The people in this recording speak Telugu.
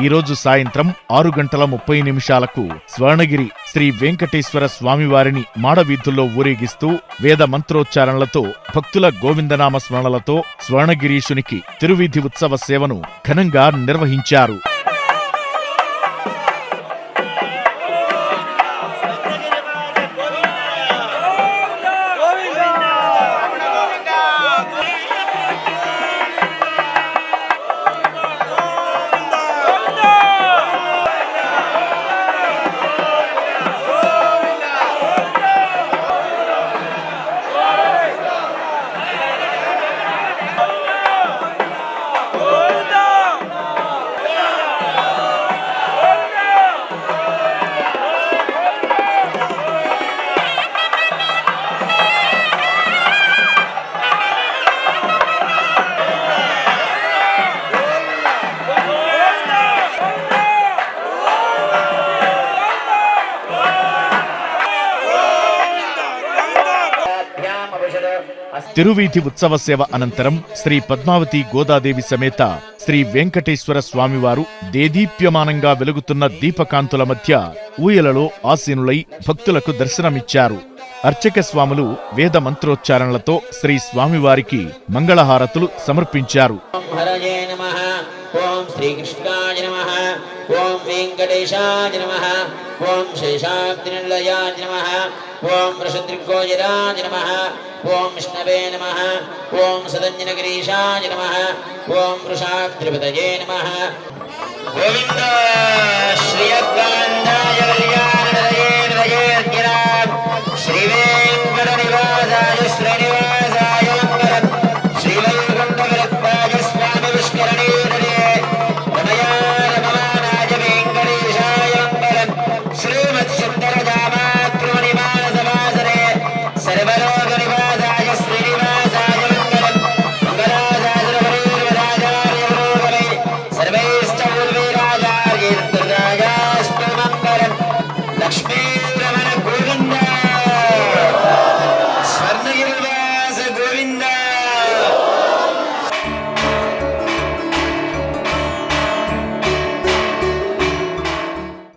ఈ రోజు సాయంత్రం ఆరు గంటల ముప్పై నిమిషాలకు స్వర్ణగిరి శ్రీ వెంకటేశ్వర స్వామివారిని మాడవీధుల్లో ఊరేగిస్తూ వేద మంత్రోచ్చారణలతో భక్తుల గోవిందనామ స్మరణలతో స్వర్ణగిరీశునికి తిరువీధి ఉత్సవ సేవను ఘనంగా నిర్వహించారు. తిరువీధి ఉత్సవ సేవ అనంతరం శ్రీ పద్మావతి గోదాదేవి సమేత శ్రీ వెంకటేశ్వర స్వామివారు దేదీప్యమానంగా వెలుగుతున్న దీపకాంతుల మధ్య ఊయలలో ఆసీనులై భక్తులకు దర్శనమిచ్చారు. అర్చక స్వాములు వేద మంత్రోచ్చారణలతో శ్రీ స్వామివారికి మంగళహారతులు సమర్పించారు. ఓం శ్రీకృష్ణాయ నమ. ఓం వెంకటేశాయ నమ. ఓం నమ. ఓం నమ. ఓం విష్ణవే నమ. ఓం సదంజనగిరీశాయ నమ. ఓం వృషాద్రిపతయే నమ. గోవింద శ్రీయకాంతాయ